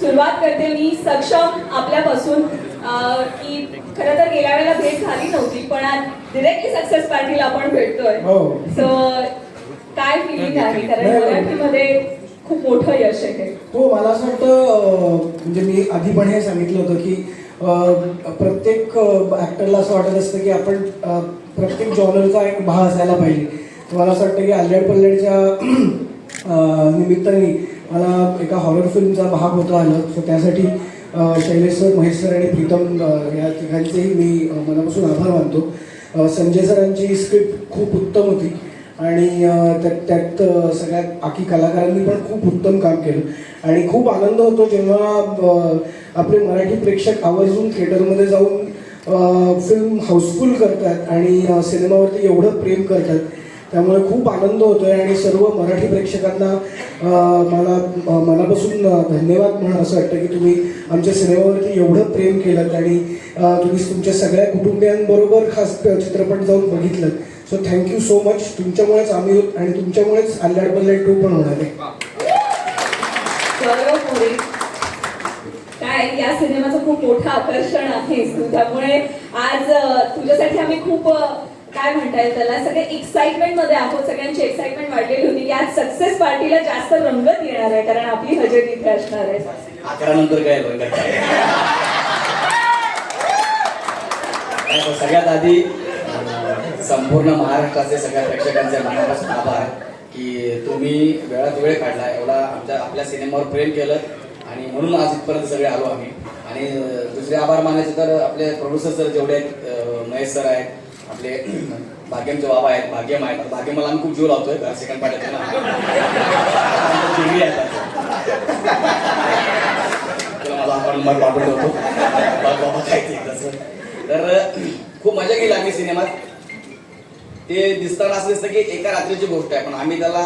सुरुवात करते मी सक्षम आपल्यापासून की खरं तर गेल्या वेळेला भेट झाली नव्हती पण आज डिरेक्टली सक्सेस पार्टीला आपण भेटतोय हो. सो काय फिलिंग आहे कारण. मराठीमध्ये खूप मोठं यश आहे हे. हो मला असं वाटतं म्हणजे मी आधी पण हे सांगितलं होतं की प्रत्येक ॲक्टरला असं वाटत असतं की आपण प्रत्येक जॉनरचा एक भाग असायला पाहिजे मला असं वाटतं की अल्लड पल्लडच्या निमित्ताने मला एका हॉरर फिल्मचा भाग होता आलं. सो त्यासाठी शैलेश सर महेश सर आणि प्रीतम या तिघांचेही मी मनापासून आभार मानतो. संजय सरांची स्क्रिप्ट खूप उत्तम होती. आणि त्यात त्यात सगळ्यात बाकी कलाकारांनी पण खूप उत्तम काम केलं. आणि खूप आनंद होतो जेव्हा आपले मराठी प्रेक्षक आवर्जून थिएटरमध्ये जाऊन फिल्म हाऊसफुल करतात आणि सिनेमावरती एवढं प्रेम करतात. त्यामुळे खूप आनंद होतोय आणि सर्व मराठी प्रेक्षकांना मला मनापासून धन्यवाद म्हणून असं वाटतं की तुम्ही आमच्या सिनेमावरती एवढं प्रेम केलं आणि तुम्ही तुमच्या सगळ्या कुटुंबियांबरोबर खास चित्रपट जाऊन बघितलं. So thank you so much तुमच्यामुळेच आम्ही आणि तुमच्यामुळेच अल्लाड पल्लाड टू पण होणार आहे. काय या सिनेमाचं खूप मोठं आकर्षण आहे. त्यामुळे आज तुझ्यासाठी आम्ही खूप काय म्हणता त्याला? सगळे एक्साइटमेंटमध्ये आहोत. सगळ्यांची एक्साइटमेंट वाढलेली होती की आज सक्सेस पार्टीला जास्त रंगत येणार आहे कारण आपली हजेरी इथे असणार आहे. अकरा नंतर काय? सगळ्यात आधी संपूर्ण महाराष्ट्राचे सगळ्या प्रेक्षकांचे मनापासून आभार की तुम्ही वेळात वेळ काढला एवढा आमच्या आपल्या सिनेमावर प्रेम केलं आणि म्हणून आज इथपर्यंत सगळे आलो आम्ही. आणि दुसरे आभार मानायचे तर आपले प्रोड्युसर सर जेवढे आहेत महेश सर आहेत आपले भाग्यमचे बाबा आहेत भाग्यम आहेत भाग्यम मला आम्ही खूप जीव लावतोय सेकंड पार्ट येतो ना. तुला मला आपण होतो बाबा काय ते तसं तर खूप मजा केली आम्ही सिनेमात. ते दिसताना असं दिसतं की एका रात्रीची गोष्ट आहे पण आम्ही त्याला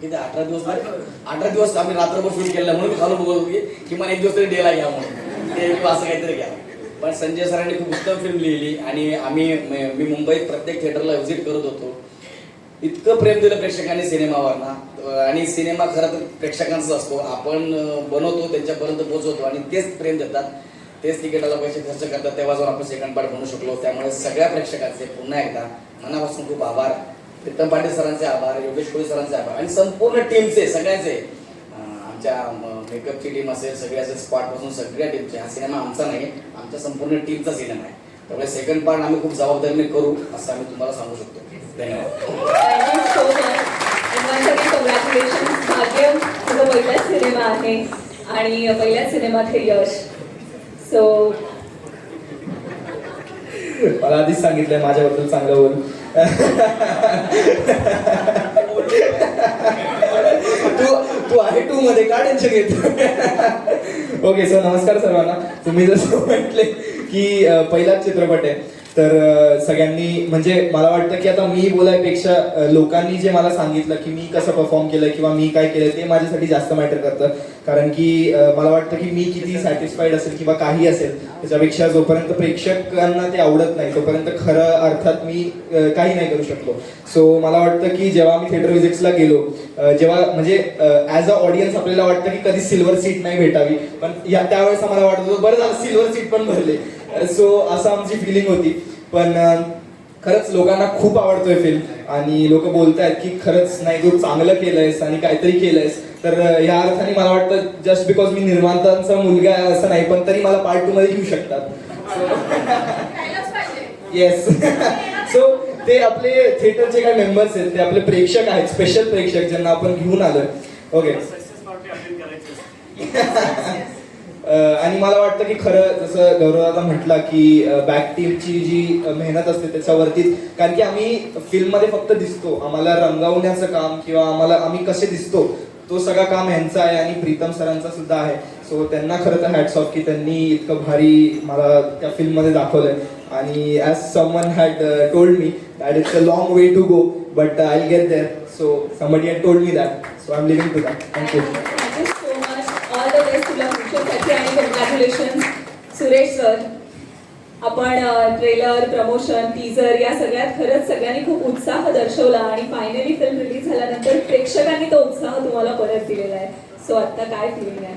किती अठरा दिवस अठरा दिवस आम्ही रात्रभर शूट केलं म्हणून मी खालून बघत होती की किमान एक दिवस तरी डेला घ्या म्हणून. ते असं काहीतरी घ्या. पण संजय सरांनी खूप उत्तम फिल्म लिहिली आणि आम्ही मी मुंबईत प्रत्येक थिएटरला व्हिजिट करत होतो. इतकं प्रेम दिलं प्रेक्षकांनी सिनेमावरना. आणि सिनेमा खरं तर प्रेक्षकांचाच असतो. आपण बनवतो त्यांच्यापर्यंत पोहोचवतो आणि तेच प्रेम देतात. तेच तिकिटाला पैसे खर्च करतात. तेव्हा जाऊन आपण सेकंड पार्ट बनवू शकलो. त्यामुळे सगळ्या प्रेक्षकांचे पुन्हा एकदा मनापासून खूप आभार. प्रीतम पाटील सरांचे आभार योगेश कोळी सरांचे आभार आणि संपूर्ण टीमचे सगळ्यांचे आमच्या मेकअपची टीम असेल सगळे असेल स्पॉटपासून सगळ्या टीमचे हा सिनेमा आमचा नाही आमच्या संपूर्ण टीमचा सिनेमा आहे. त्यामुळे सेकंड पार्ट आम्ही खूप जबाबदारीने करू असं आम्ही तुम्हाला सांगू शकतो. धन्यवाद. पहिलाच सिनेमा आहे आणि पहिल्याच सिनेमात हे यश. सो मला आधीच सांगितलंय माझ्याबद्दल चांगलं बोल. तू तू आहे टू मध्ये का टेन्शन घेतो ओके सर नमस्कार सर्वांना. तुम्ही जसं म्हटले की पहिलाच चित्रपट आहे. तर सगळ्यांनी म्हणजे मला वाटतं की आता मी बोलायपेक्षा लोकांनी जे मला सांगितलं की मी कसं परफॉर्म केलं किंवा मी काय केलं ते माझ्यासाठी जास्त मॅटर करतं. कारण की मला वाटतं की मी किती सॅटिस्फाईड असेल किंवा काही असेल त्याच्यापेक्षा जोपर्यंत प्रेक्षकांना ते आवडत नाही तोपर्यंत खरं अर्थात मी काही नाही करू शकलो. सो मला वाटतं की जेव्हा मी थिएटर विजिट्सला गेलो जेव्हा म्हणजे ॲज अ ऑडियन्स आपल्याला वाटतं की कधी सिल्वर सीट नाही भेटावी पण या त्यावेळेस मला वाटत होतं बरं झालं सिल्वर सीट पण भरले. सो असं आमची फिलिंग होती. पण खरंच लोकांना खूप आवडतोय फिल्म आणि लोक बोलतायत की खरंच नाही तू चांगलं केलंयस आणि काहीतरी केलंयस. तर या अर्थाने मला वाटतं जस्ट बिकॉज मी निर्मातांचा मुलगा आहे असं नाही पण तरी मला पार्ट टू मध्ये घेऊ शकतात. येस सो ते आपले थिएटरचे काही मेंबर्स आहेत ते आपले प्रेक्षक आहेत स्पेशल प्रेक्षक ज्यांना आपण घेऊन आलोय. ओके आणि मला वाटतं की खरं जसं गौरवदादा म्हटला की बॅक टीमची जी मेहनत असते त्याच्यावरतीच. कारण की आम्ही फिल्ममध्ये फक्त दिसतो. आम्हाला रंगवण्याचं काम किंवा आम्हाला आम्ही कसे दिसतो तो सगळा काम ह्यांचा आहे आणि प्रीतम सरांचा सुद्धा आहे. सो त्यांना खरं तर हॅट्स ऑफ की त्यांनी इतकं भारी मला त्या फिल्ममध्ये दाखवलंय. आणि as someone had told me that it's a long way to go but I get there so somebody had told me that so I am living to that thank you thank you so much all the best तुला फ्युचरसाठी आणि congratulation Suresh sir आपण trailer promotion teaser या सगळ्यात खरंच सगळ्यांनी खूप उत्साह दर्शवला आणि फायनली फिल्म रिलीज झाल्यानंतर प्रेक्षकांनी तो उत्साह तुम्हाला परत दिलेला आहे. सो आता काय फिलिंग आहे?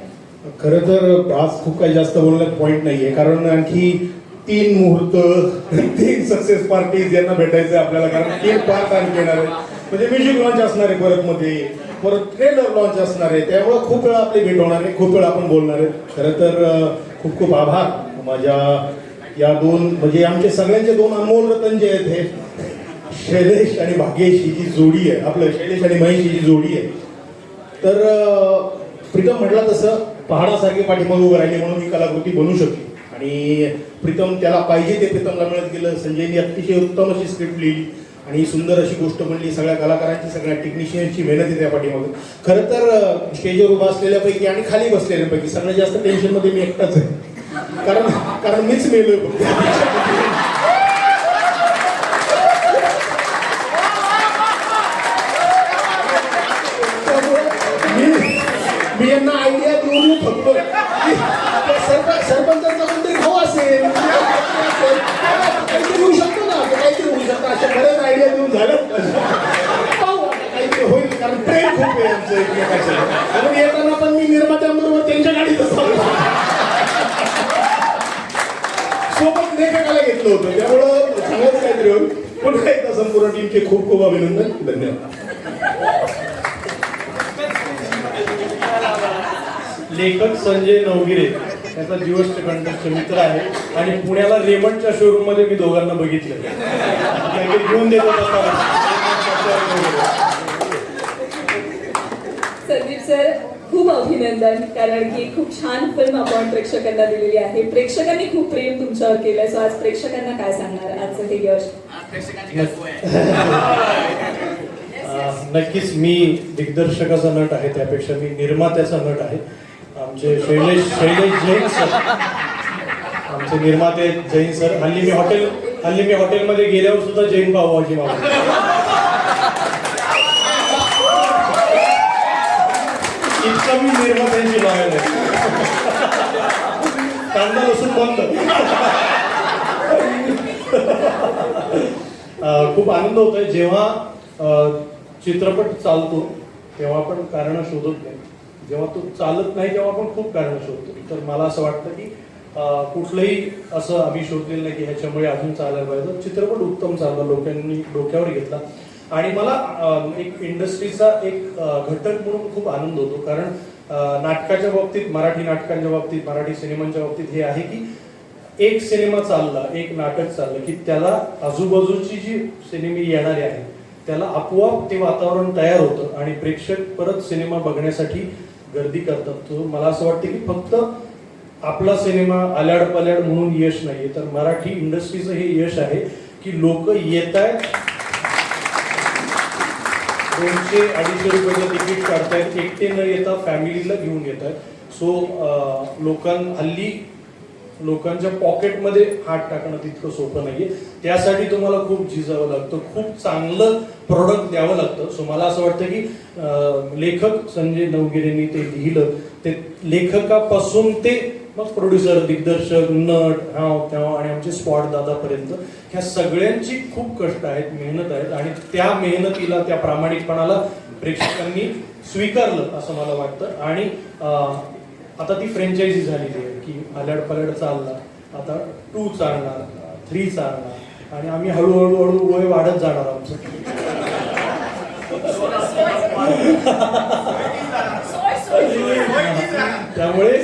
खरं तर आज खूप काही जास्त बोलण्यात पॉईंट नाहीये. कारण आणखी तीन मुहूर्त तीन सक्सेस पार्टीज यांना भेटायचं आपल्याला. कारण तीन पार्ट आणखी येणार आहे म्हणजे म्युझिक लॉन्च असणार आहे परत मध्ये. परत ट्रेलर लॉन्च असणार आहे. त्यामुळे खूप वेळा आपली भेट होणार आहे. खूप वेळा आपण बोलणार आहे. खरं तर खूप खूप आभार. माझ्या या दोन म्हणजे आमचे सगळ्यांचे दोन अनमोल रतन जे आहेत हे शैलेश आणि भाग्येश ही जी जोडी आहे आपलं शैलेश आणि महेश ही जी जोडी आहे. तर प्रीतम म्हटला तसं पहाडासारखी पाठीमागे उभं राहिली म्हणून ही कलाकृती बनू शकली. आणि प्रीतम त्याला पाहिजे ते प्रीतमला मिळत गेलं. संजयनी अतिशय उत्तम अशी स्क्रिप्ट लिहिली. आणि सुंदर अशी गोष्ट म्हणली सगळ्या कलाकारांची सगळ्या टेक्निशियनची मेहनत आहे त्या पाठीमागे. खरं तर स्टेजवर उभा असलेल्यापैकी आणि खाली बसलेल्यापैकी सगळ्यात जास्त टेन्शनमध्ये मी एकटाच आहे. कारण कारण मीच मेलोय मी मी यांना आयडिया देऊन फक्त सरपंच सरपंचाचा कोणतरी भाऊ असेल काहीतरी होऊ शकतो ना ते काहीतरी होऊ शकतं अशा बऱ्याच आयडिया देऊन झालं पाहू आता काहीतरी होईल कारण प्रेम खूप आहे आमचं येताना पण मी निर्मात्यांबरोबर त्यांच्या गाडीत सोबत लेखकाला घेतलं होतं त्यामुळं चांगलंच काहीतरी होईल पुन्हा एकदा संपूर्ण टीमचे खूप खूप अभिनंदन धन्यवाद लेखक संजय नवगिरे त्याचा जीवष्ट कंटकचे मित्र आहे. आणि पुण्याला रेमंडच्या शोरूममध्ये मी दोघांना बघितलं. त्यांनी घेऊन देतो होता संदीप सर खूप अभिनंदन कारण की खूप छान फिल्म आपण प्रेक्षकांना दिलेली आहे. प्रेक्षकांनी खूप प्रेम तुमच्यावर केलंय. सो आज प्रेक्षकांना काय सांगणार? आजचं हे यश. नक्कीच मी दिग्दर्शकाचा नट आहे त्यापेक्षा मी निर्मात्याचा नट आहे. आमचे शैलेश शैलेश जैन सर. आमचे निर्माते जैन सर. हल्ली मी हॉटेल हल्ली मी हॉटेलमध्ये गेल्यावर सुद्धा जैन पावभाजी मागतो कमी निर्मात्यांची लॉयल आहे. कांदा लसूण बंद. खूप आनंद होतोय. जेव्हा चित्रपट चालतो तेव्हा आपण कारण शोधत नाही. जेव्हा तो चालत नाही तेव्हा आपण खूप कारण शोधतो. तर मला असं वाटतं की कुठलंही असं आम्ही शोधलेलं नाही की ह्याच्यामुळे अजून चालायला पाहिजे. चित्रपट उत्तम चालला. लोकांनी डोक्यावर घेतला. आणि मला एक इंडस्ट्रीचा एक घटक म्हणून खूप आनंद होतो. कारण नाटकाच्या बाबतीत मराठी नाटकांच्या बाबतीत मराठी सिनेमांच्या बाबतीत हे आहे की एक सिनेमा चालला एक नाटक चाललं की त्याला आजूबाजूची जी सिनेमे येणारे आहेत त्याला आपोआप ते वातावरण तयार होतं आणि प्रेक्षक परत सिनेमा बघण्यासाठी गर्दी करतात. तो मला असं वाटतं की फक्त आपला सिनेमा आल्याड पल्याड म्हणून यश नाहीये तर मराठी इंडस्ट्रीचं हे यश आहे की लोक येत आहेत दोनशे अडीचशे रुपयाचं तिकीट काढतायत. एकटे न येता फॅमिलीला घेऊन येत आहेत सो लोकां हल्ली लोकांच्या पॉकेटमध्ये हात टाकणं तितकं सोपं नाहीये. त्यासाठी तुम्हाला खूप झिजावं लागतं. खूप चांगलं प्रोडक्ट द्यावं लागतं. सो मला असं वाटतं की लेखक संजय नवगिरेंनी ते लिहिलं. ते लेखकापासून ते मग प्रोड्युसर दिग्दर्शक नट हाव तेव्हा आणि आमचे स्पॉट दादापर्यंत ह्या सगळ्यांची खूप कष्ट आहेत मेहनत आहेत आणि त्या मेहनतीला त्या प्रामाणिकपणाला प्रेक्षकांनी स्वीकारलं असं मला वाटतं. आणि आता ती फ्रँचायझी झालेली आहे की आल्याड पल्याड चालला आता टू चालणार थ्री चालणार आणि आम्ही हळूहळू हळू वय वाढत जाणार आमचं. त्यामुळे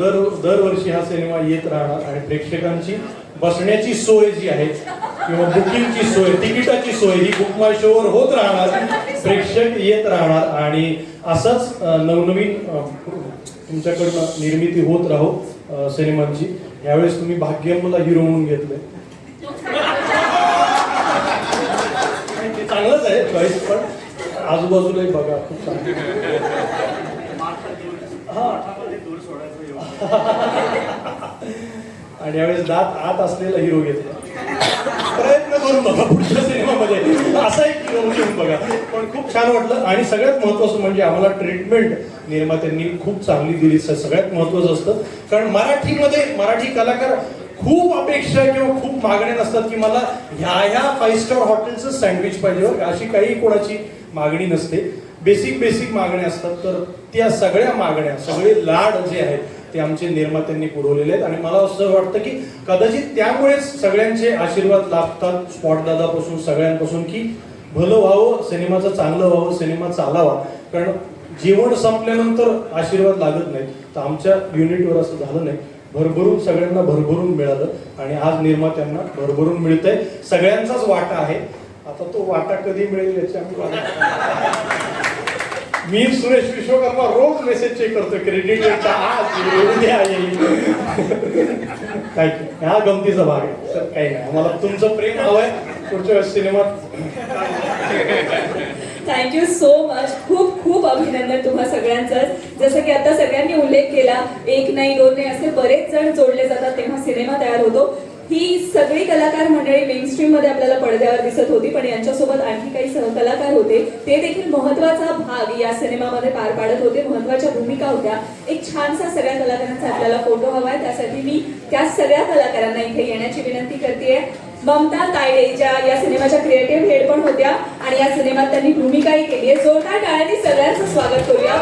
दर दरवर्षी हा सिनेमा येत राहणार आणि प्रेक्षकांची बसण्याची सोय जी आहे किंवा बुकिंगची सोय तिकिटाची सोय ही बुक माय शोवर होत राहणार प्रेक्षक येत राहणार आणि असंच नवनवीन तुमच्याकडनं निर्मिती होत राहो सिनेमांची. यावेळेस तुम्ही भाग्यमला हिरो म्हणून घेतलंय. ते चांगलंच आहे चॉईस पण आजूबाजूलाही बघा खूप चांगलं. हा आणि यावेळेस दात आत असलेला हिरो घेतला. प्रयत्न करून बघा पुढच्या सिनेमामध्ये. असा एक हिरो घेऊन बघा. पण खूप छान वाटलं. आणि सगळ्यात महत्वाचं म्हणजे आम्हाला ट्रीटमेंट निर्मात्यांनी खूप चांगली दिली. सगळ्यात महत्वाचं असतं. कारण मराठीमध्ये मराठी कलाकार खूप अपेक्षा किंवा खूप मागण्या नसतात की मला ह्या ह्या फाईव्ह स्टार हॉटेलचं सँडविच पाहिजे. हो, अशी काही कोणाची मागणी नसते. बेसिक बेसिक मागण्या असतात. तर त्या सगळ्या मागण्या सगळे लाड जे आहेत ते आमचे निर्मात्यांनी पुरवलेले आहेत. आणि मला असं वाटतं की कदाचित त्यामुळेच सगळ्यांचे आशीर्वाद लाभतात स्पॉट दादापासून सगळ्यांपासून की भलं व्हावं सिनेमाचं चांगलं व्हावं सिनेमा चालावा. कारण जीवन संपल्यानंतर आशीर्वाद लागत नाही. तर आमच्या युनिटवर असं झालं नाही. भरभरून सगळ्यांना भरभरून मिळालं आणि आज निर्मात्यांना भरभरून मिळतंय. सगळ्यांचाच वाटा आहे. आता तो वाटा कधी मिळेल याची आम्ही मी सुरेश विश्वकर्मा रोज मेसेज चेक करतो क्रेडिट आज उद्या येईल. काय हा गमतीचा भाग आहे. सर काही नाही. आम्हाला तुमचं प्रेम हवंय. पुढच्या वेळेस सिनेमात थँक्यू सो मच खूप खूप अभिनंदन तुम्हा सगळ्यांचं. जसं की आता सगळ्यांनी उल्लेख केला एक नाही दोन नाही असे बरेच जण जोडले जातात तेव्हा सिनेमा तयार होतो. ही सगळी कलाकार मंडळी मेनस्ट्रीममध्ये आपल्याला पडद्यावर दिसत होती पण यांच्यासोबत आणखी काही सहकलाकार होते. ते देखील महत्त्वाचा भाग या सिनेमामध्ये पार पाडत होते. महत्त्वाच्या भूमिका होत्या. एक छानसा सगळ्या कलाकारांचा आपल्याला फोटो हवाय. त्यासाठी मी त्या सगळ्या कलाकारांना इथे येण्याची विनंती करते ममता तायडे ज्या या सिनेमाच्या क्रिएटिव्ह हेड पण होत्या आणि या सिनेमात त्यांनी भूमिकाही केली आहे. जोरदार टाळ्यांनी सगळ्यांचं स्वागत करूया.